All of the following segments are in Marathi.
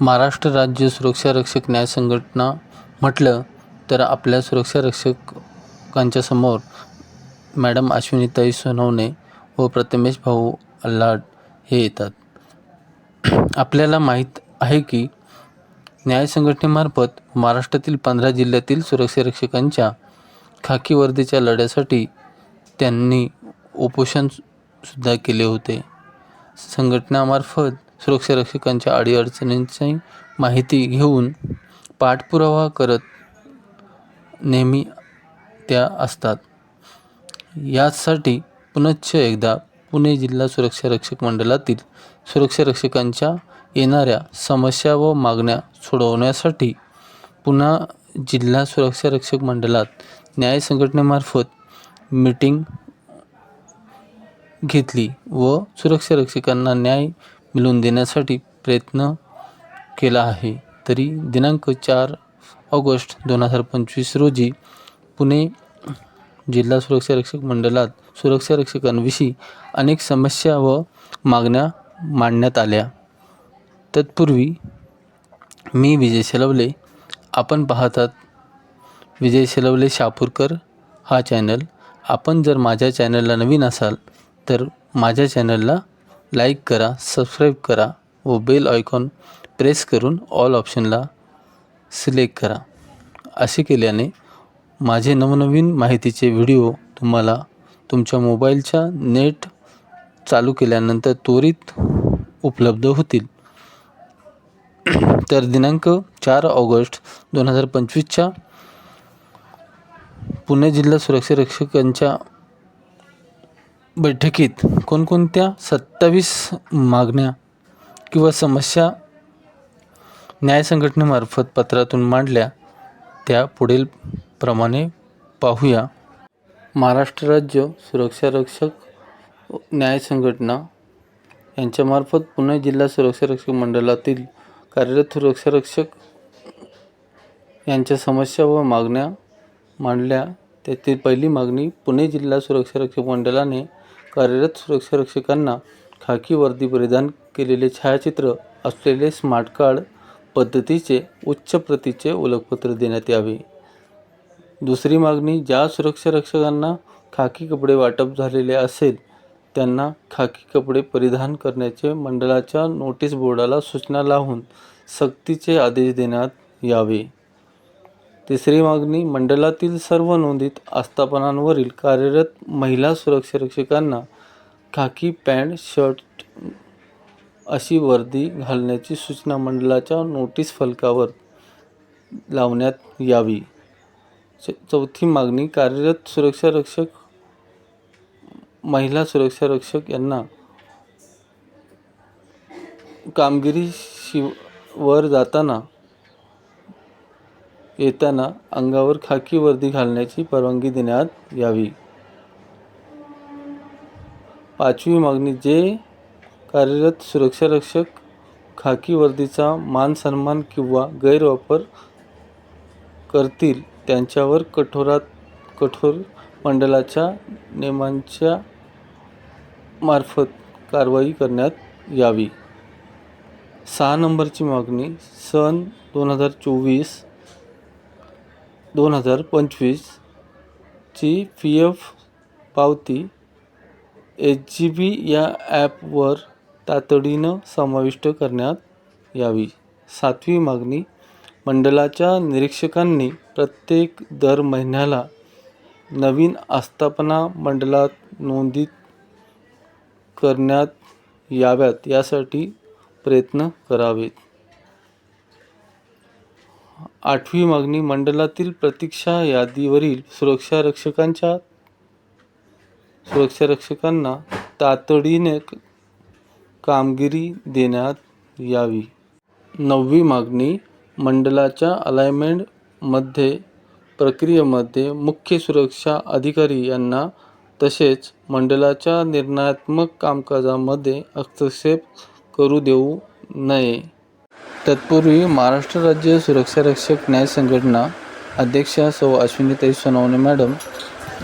महाराष्ट्र राज्य सुरक्षा रक्षक न्याय संघटना म्हटलं तर आपल्या सुरक्षा रक्षकांच्या समोर मॅडम अश्विनीताई सोनवणे व प्रथमेश भाऊ अल्लाड हे येतात. आपल्याला माहीत आहे की न्याय संघटनेमार्फत महाराष्ट्रातील पंधरा जिल्ह्यातील सुरक्षा रक्षकांच्या खाकी वर्दीच्या लढ्यासाठी त्यांनी उपोषण सुद्धा केले होते. संघटनामार्फत सुरक्षारक्षकांच्या अडीअडचणींची माहिती घेऊन पाठपुरावा करत नेहमी त्या असतात. यासाठी पुनश्च एकदा पुणे जिल्हा सुरक्षारक्षक मंडळातील सुरक्षारक्षकांच्या येणाऱ्या समस्या व मागण्या सोडवण्यासाठी पुन्हा जिल्हा सुरक्षा रक्षक मंडळात न्याय संघटनेमार्फत मीटिंग घेतली व सुरक्षारक्षकांना न्याय मिळवून देण्यासाठी प्रयत्न केला आहे. तरी दिनांक चार ऑगस्ट दोन हजार पंचवीस रोजी पुणे जिल्हा सुरक्षा रक्षक मंडळात सुरक्षा रक्षकांविषयी अनेक समस्या व मागण्या मांडण्यात आल्या. तत्पूर्वी मी विजय शेलवले. आपण पाहतात विजय शेलवले शापूरकर हा चॅनल. आपण जर माझ्या चॅनलला नवीन असाल तर माझ्या चॅनलला लाईक करा सबस्क्राईब करा व बेल आयकॉन प्रेस करून ऑल ऑप्शनला सिलेक्ट करा. असे केल्याने माझे नवनवीन माहितीचे व्हिडिओ तुम्हाला तुमच्या मोबाईलच्या नेट चालू केल्यानंतर त्वरित उपलब्ध होतील. तर दिनांक चार ऑगस्ट दोन हजार पंचवीसच्या पुणे जिल्हा सुरक्षा रक्षकांच्या बैठकीत कोणकोणत्या सत्तावीस मागण्या किंवा समस्या न्याय संघटनेमार्फत पत्रातून मांडल्या त्या पुढील प्रमाणे पाहूया. महाराष्ट्र राज्य सुरक्षा रक्षक न्याय संघटना यांच्यामार्फत पुणे जिल्हा सुरक्षा रक्षक मंडळातील कार्यरत सुरक्षा रक्षक यांच्या समस्या व मागण्या मांडल्या. त्यातील पहिली मागणी पुणे जिल्हा सुरक्षा रक्षक मंडळाने कार्यरत सुरक्षारक्षकांना खाकी वर्दी परिधान केलेले छायाचित्र असलेले स्मार्ट कार्ड पद्धतीचे उच्च प्रतीचे ओळखपत्र देण्यात यावे. दुसरी मागणी ज्या सुरक्षारक्षकांना खाकी कपडे वाटप झालेले असेल त्यांना खाकी कपडे परिधान करण्याचे मंडळाच्या नोटीस बोर्डाला सूचना लावून सक्तीचे आदेश देण्यात यावे. तिसरी मागणी मंडळातील सर्व नोंदीत आस्थापनांवरील कार्यरत महिला सुरक्षा रक्षकांना खाकी पॅन्ट शर्ट अशी वर्दी घालण्याची सूचना मंडळाच्या नोटीस फलकावर लावण्यात यावी. च- चौथी मागणी कार्यरत सुरक्षा रक्षक महिला सुरक्षा रक्षक यांना कामगिरी शिव वर जाताना येताना अंगावर खाकी वर्दी घालण्याची परवानगी देण्यात यावी. पाचवी मागणी जे कार्यरत सुरक्षा रक्षक खाकी वर्दीचा मान सन्मान किंवा गैरवापर करतील त्यांच्यावर कठोरात कठोर मंडळाच्या नियमांच्या मार्फत कारवाई करण्यात यावी. सहा नंबरची मागणी सन दोन हजार चोवीस दोन हजार पंचवीसची पी एफ पावती एच जी बी या ॲपवर तातडीनं समाविष्ट करण्यात यावी. सातवी मागणी मंडळाच्या निरीक्षकांनी प्रत्येक दर महिन्याला नवीन आस्थापना मंडळात नोंदीत करण्यात याव्यात यासाठी प्रयत्न करावेत. आठवी मागणी मंडळातील प्रतीक्षा यादीवरील सुरक्षा रक्षकांच्या सुरक्षा रक्षकांना तातडीने कामगिरी देण्यात यावी. नववी मागणी मंडळाच्या अलाइनमेंटमध्ये प्रक्रियेमध्ये मुख्य सुरक्षा अधिकारी यांना तसेच मंडळाच्या निर्णयात्मक कामकाजामध्ये हस्तक्षेप करू देऊ नये. तत्पूर्वी महाराष्ट्र राज्य सुरक्षा रक्षक न्याय संघटना अध्यक्षा सौ अश्विनीताई सोनवणे मॅडम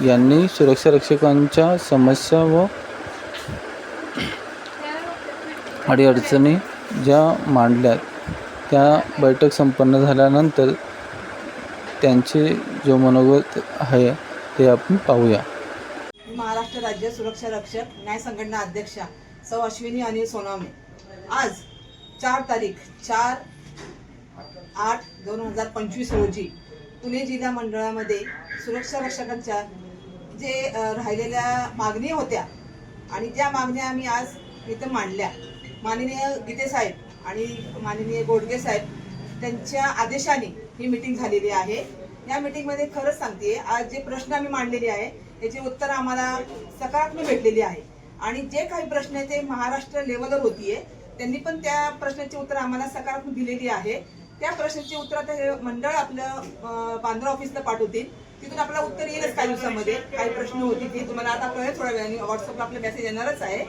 यांनी सुरक्षा रक्षकांच्या समस्या व अडीअडचणी ज्या मांडल्यात त्या बैठक संपन्न झाल्यानंतर त्यांचे जो मनोगत आहे ते आपण पाहूया. महाराष्ट्र राज्य सुरक्षा रक्षक न्याय संघटना अध्यक्षा सौ अश्विनी अनिल सोनावणे. आज चार तारीख चार आठ दोन हजार पंचवीस रोजी पुणे जिल्हा मंडळामध्ये सुरक्षा रक्षकांच्या जे राहिलेल्या मागणी होत्या आणि ज्या मागण्या आम्ही आज इथं मांडल्या. माननीय गीते साहेब आणि माननीय गोडगे साहेब त्यांच्या आदेशाने ही मिटिंग झालेली आहे. या मिटिंगमध्ये खरंच सांगते आज जे प्रश्न आम्ही मांडलेले आहे त्याचे उत्तर आम्हाला सकारात्मक भेटलेली आहे. आणि जे काही प्रश्न आहे ते महाराष्ट्र लेवलवर होतीये. त्यांनी पण त्या प्रश्नाची उत्तर आम्हाला सकारात्मक दिलेली आहे. त्या प्रश्नाची उत्तर आता हे मंडळ आपलं बांद्रा ऑफिसला पाठवतील. तिथून आपल्याला उत्तर येईलच काही दिवसामध्ये. काही प्रश्न होती ते तुम्हाला आता कळेल थोड्या वेळाने. व्हॉट्सअपला आपला मेसेज येणारच आहे.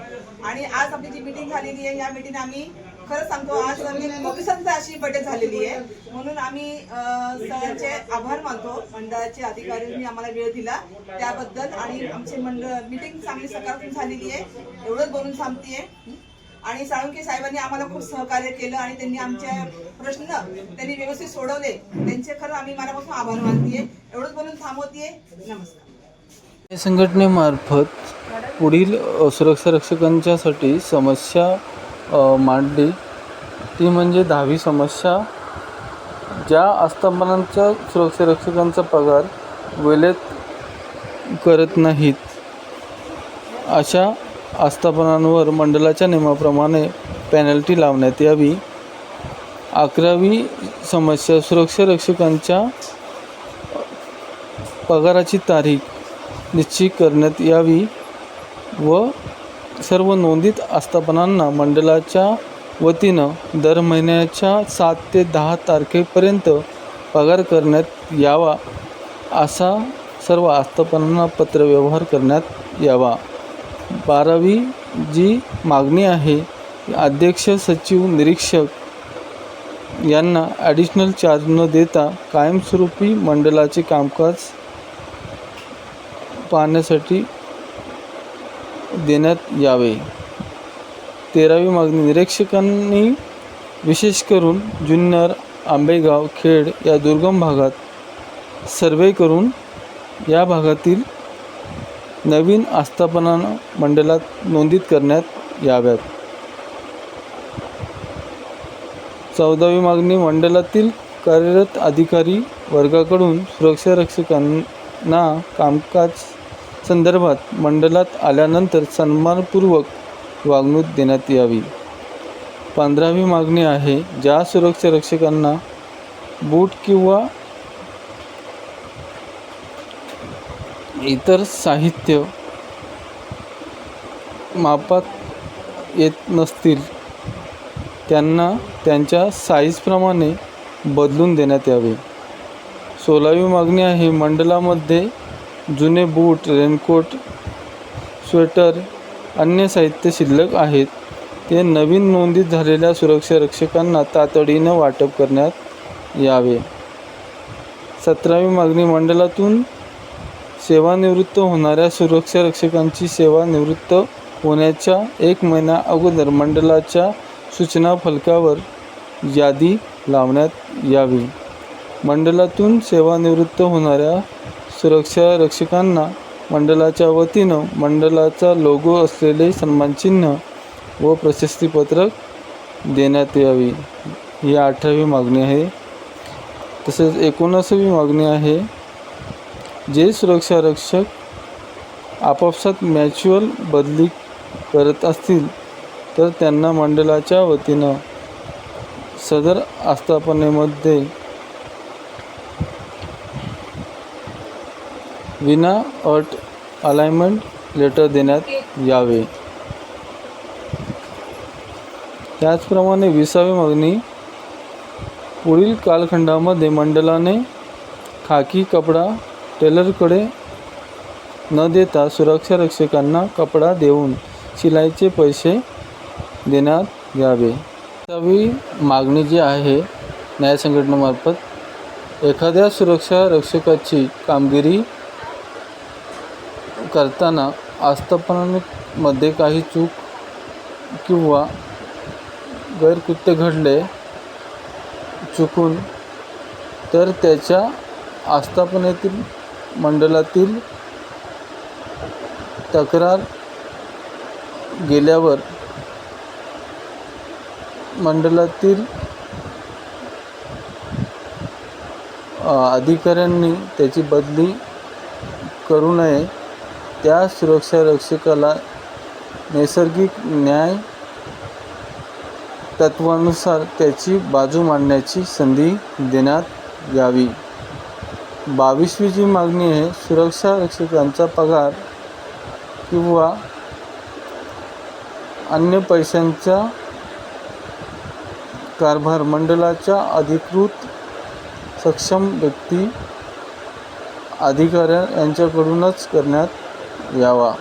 आणि आज आपली जी मिटिंग झालेली आहे या मिटिंग आम्ही खरं सांगतो आज आम्ही पोलिसांचा अशी बैठक झालेली आहे. म्हणून आम्ही सगळ्यांचे आभार मानतो. मंडळाचे अधिकाऱ्यांनी आम्हाला वेळ दिला त्याबद्दल. आणि आमचे मंडळ मिटिंग चांगली सकारात्मक झालेली आहे. एवढंच बोलून थांबतीये. आणि साळुंके साहेबांनी आम्हाला खूप सहकार्य केलं आणि त्यांनी आमचे प्रश्न त्यांनी व्यवस्थित सोडवले. त्यांचे खरं आम्ही मनापासून आभार मानतीये. एवढंच बोलून थांबवतीये. नमस्कार. या संघटनेमार्फत पुढील सुरक्षा रक्षकांच्यासाठी समस्या मांडली. ती म्हणजे दहावी समस्या. ज्या आस्थापनांच्या सुरक्षा रक्षकांचा पगार वेळेत करत नाहीत अशा आस्थापनांवर मंडळाच्या नियमाप्रमाणे पॅनल्टी लावण्यात यावी. अकरावी समस्या सुरक्षा रक्षकांच्या पगाराची तारीख निश्चित करण्यात यावी व सर्व नोंदीत आस्थापनांना मंडळाच्या वतीनं दर महिन्याच्या सात ते दहा तारखेपर्यंत पगार करण्यात यावा असा सर्व आस्थापनांना पत्रव्यवहार करण्यात यावा. बारावी जी मागणी आहे अध्यक्ष सचिव निरीक्षक यांना ॲडिशनल चार्ज न देता कायमस्वरूपी मंडळाचे कामकाज पाहण्यासाठी देण्यात यावे. तेरावी मागणी निरीक्षकांनी विशेष करून जुन्नर आंबेगाव खेड या दुर्गम भागात सर्वे करून या भागातील नवीन आस्थापना मंडळात नोंदीत करण्यात याव्यात. चौदावी मागणी मंडळातील कार्यरत अधिकारी वर्गाकडून सुरक्षा रक्षकांना कामकाज संदर्भात मंडळात आल्यानंतर सन्मानपूर्वक वागणूक देण्यात यावी. पंधरावी मागणी आहे ज्या सुरक्षा रक्षकांना बूट किंवा इतर साहित्य मापात येत नसतील त्यांना त्यांच्या साईजप्रमाणे बदलून देण्यात यावे. सोळावी मागणी आहे मंडळामध्ये जुने बूट रेनकोट स्वेटर अन्य साहित्य शिल्लक आहेत. ते नवीन नोंदीत झालेल्या सुरक्षा रक्षकांना तातडीनं वाटप करण्यात यावे. सतरावी मागणी मंडळातून सेवानिवृत्त होणाऱ्या सुरक्षा रक्षकांची सेवानिवृत्त होण्याच्या एक महिना अगोदर मंडळाच्या सूचना फलकावर यादी लावण्यात यावी. मंडळातून सेवानिवृत्त होणाऱ्या सुरक्षा रक्षकांना मंडळाच्या वतीनं मंडळाचा लोगो असलेले सन्मानचिन्ह व प्रशस्तीपत्रक देण्यात यावी. ही अठरावी मागणी आहे. तसेच एकोणासावी मागणी आहे. जे सुरक्षा रक्षक आपापसात मॅच्युअल बदली करत असतील तर त्यांना मंडळाच्या वतीनं सदर आस्थापनेमध्ये विना अट अलाइनमेंट लेटर देण्यात यावे. त्याचप्रमाणे विसावी मागणी पुढील कालखंडामध्ये मंडळाने खाकी कपडा टेलरकडे न देता सुरक्षा रक्षकांना कपडा देऊन शिलाईचे पैसे देण्यात यावे. विसावी मागणी जी आहे न्याय संघटनेमार्फत एखाद्या सुरक्षा रक्षकाची कामगिरी करताना आस्थापनामध्ये काही चूक किंवा गैरकृत्य घडले चुकून तर त्याच्या आस्थापनेतील मंडळातील तक्रार गेल्यावर मंडळातील अधिकाऱ्यांनी त्याची बदली करू नये. त्या सुरक्षा रक्षकाला नैसर्गिक न्याय तत्वानुसार त्याची बाजू मांडण्याची संधी देण्यात यावी. बावीसवी जी मागणी आहे सुरक्षा रक्षकांचा पगार किंवा अन्य पैशांचा कारभार मंडळाच्या अधिकृत सक्षम व्यक्ती अधिकाऱ्या यांच्याकडूनच करण्यात यावा.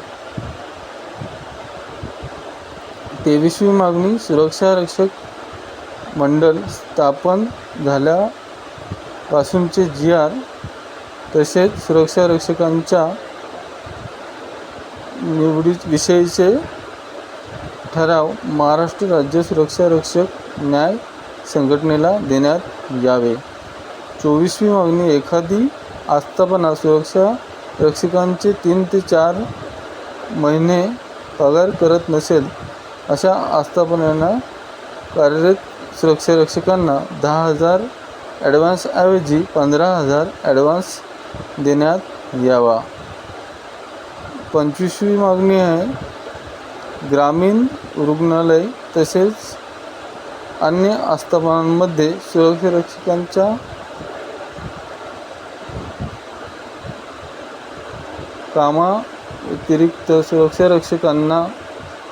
तेवीसवी मागणी सुरक्षा रक्षक मंडळ स्थापन झाल्यापासूनचे जी आर तसेच सुरक्षा रक्षकांच्या निवडी विषयीचे ठराव महाराष्ट्र राज्य सुरक्षा रक्षक न्याय संघटनेला देण्यात यावे. चोवीसवी मागणी एखादी आस्थापना सुरक्षा रक्षकांचे तीन ते चार महिने पगार करत नसेल अशा आस्थापनांना कार्यरत सुरक्षा रक्षकांना दहा हजार ॲडव्हान्सऐवजी पंधरा हजार ॲडव्हान्स देण्यात यावा. पंचवीसवी मागणी आहे. ग्रामीण रुग्णालय तसेच अन्य आस्थापनांमध्ये सुरक्षा कामा कामाव्यतिरिक्त सुरक्षारक्षकांना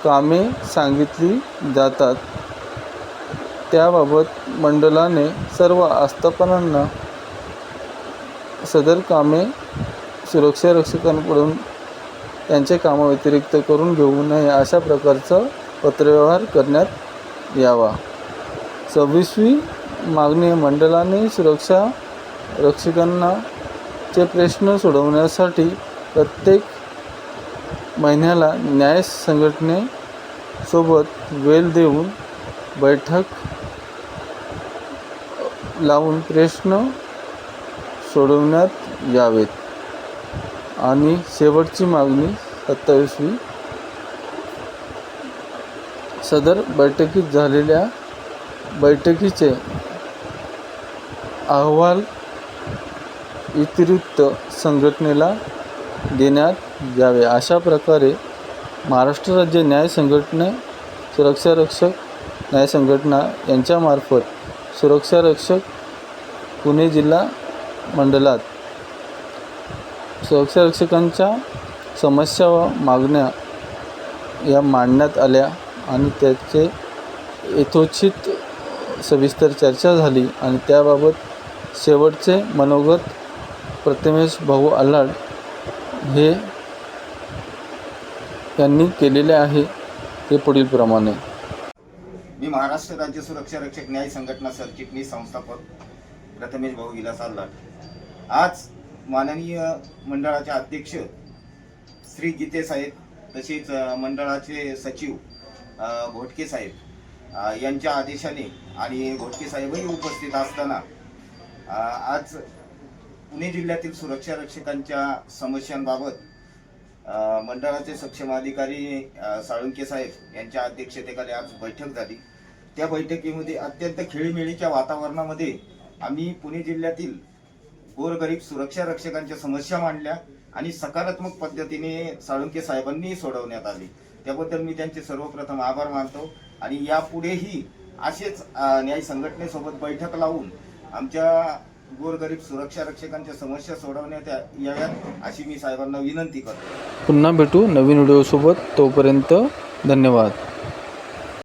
कामे सांगितली जातात. त्याबाबत मंडळाने सर्व आस्थापनांना सदर कामे सुरक्षा रक्षकांकडून त्यांच्या कामाव्यतिरिक्त करून घेऊ नये अशा प्रकारचा पत्रव्यवहार करण्यात यावा. सव्वीसवी मागणी मंडळाने सुरक्षा रक्षकांना चे प्रश्न सोडवण्यासाठी प्रत्येक महिन्याला न्याय संघटनेसोबत वेळ देऊन बैठक लावून प्रश्न सोडवण्यात यावेत. आणि शेवटची मागणी सत्तावीसवी. सदर बैठकीत झालेल्या बैठकीचे अहवाल व्यतिरिक्त संघटनेला देण्यात यावे. अशा प्रकारे महाराष्ट्र राज्य न्याय संघटने सुरक्षा रक्षक न्याय संघटना यांच्यामार्फत सुरक्षा रक्षक पुणे जिल्हा मंडळात सुरक्षा रक्षकांच्या समस्या व मागण्या या मांडण्यात आल्या आणि त्याचे यथोचित सविस्तर चर्चा झाली आणि त्याबाबत शेवटचे मनोगत प्रथमेश भाऊ आल्हाड हे यांनी केलेले आहे ते पुढीलप्रमाणे मी महाराष्ट्र राज्य सुरक्षा रक्षक न्याय संघटना सरचिटणीस संस्थापक प्रथमेश भाऊ विलास आल्हाड. आज माननीय मंडळाचे अध्यक्ष श्री गीते साहेब तसेच मंडळाचे सचिव घोटके साहेब यांच्या आदेशाने आणि घोटके साहेबही उपस्थित असताना आज पुणे जिल्ह्यातील सुरक्षा रक्षकांच्या समस्यांबाबत मंडळाचे सक्षम अधिकारी साळुंके साहेब यांच्या अध्यक्षतेखाली आज बैठक झाली. त्या बैठकीमध्ये अत्यंत खेळीमेळीच्या वातावरणामध्ये आम्ही पुणे जिल्ह्यातील गोरगरीब सुरक्षा रक्षकांच्या समस्या मांडल्या आणि सकारात्मक पद्धतीने साळुंके साहेबांनी सोडवण्यात आली. त्याबद्दल मी त्यांचे सर्वप्रथम आभार मानतो आणि यापुढेही असेच न्याय संघटनेसोबत बैठक लावून आमच्या गोरगरीब सुरक्षा रक्षकांच्या समस्या सोडवण्यात या- याव्यात अशी मी साहेबांना विनंती करतो. पुन्हा भेटू नवीन व्हिडिओसोबत. तोपर्यंत धन्यवाद.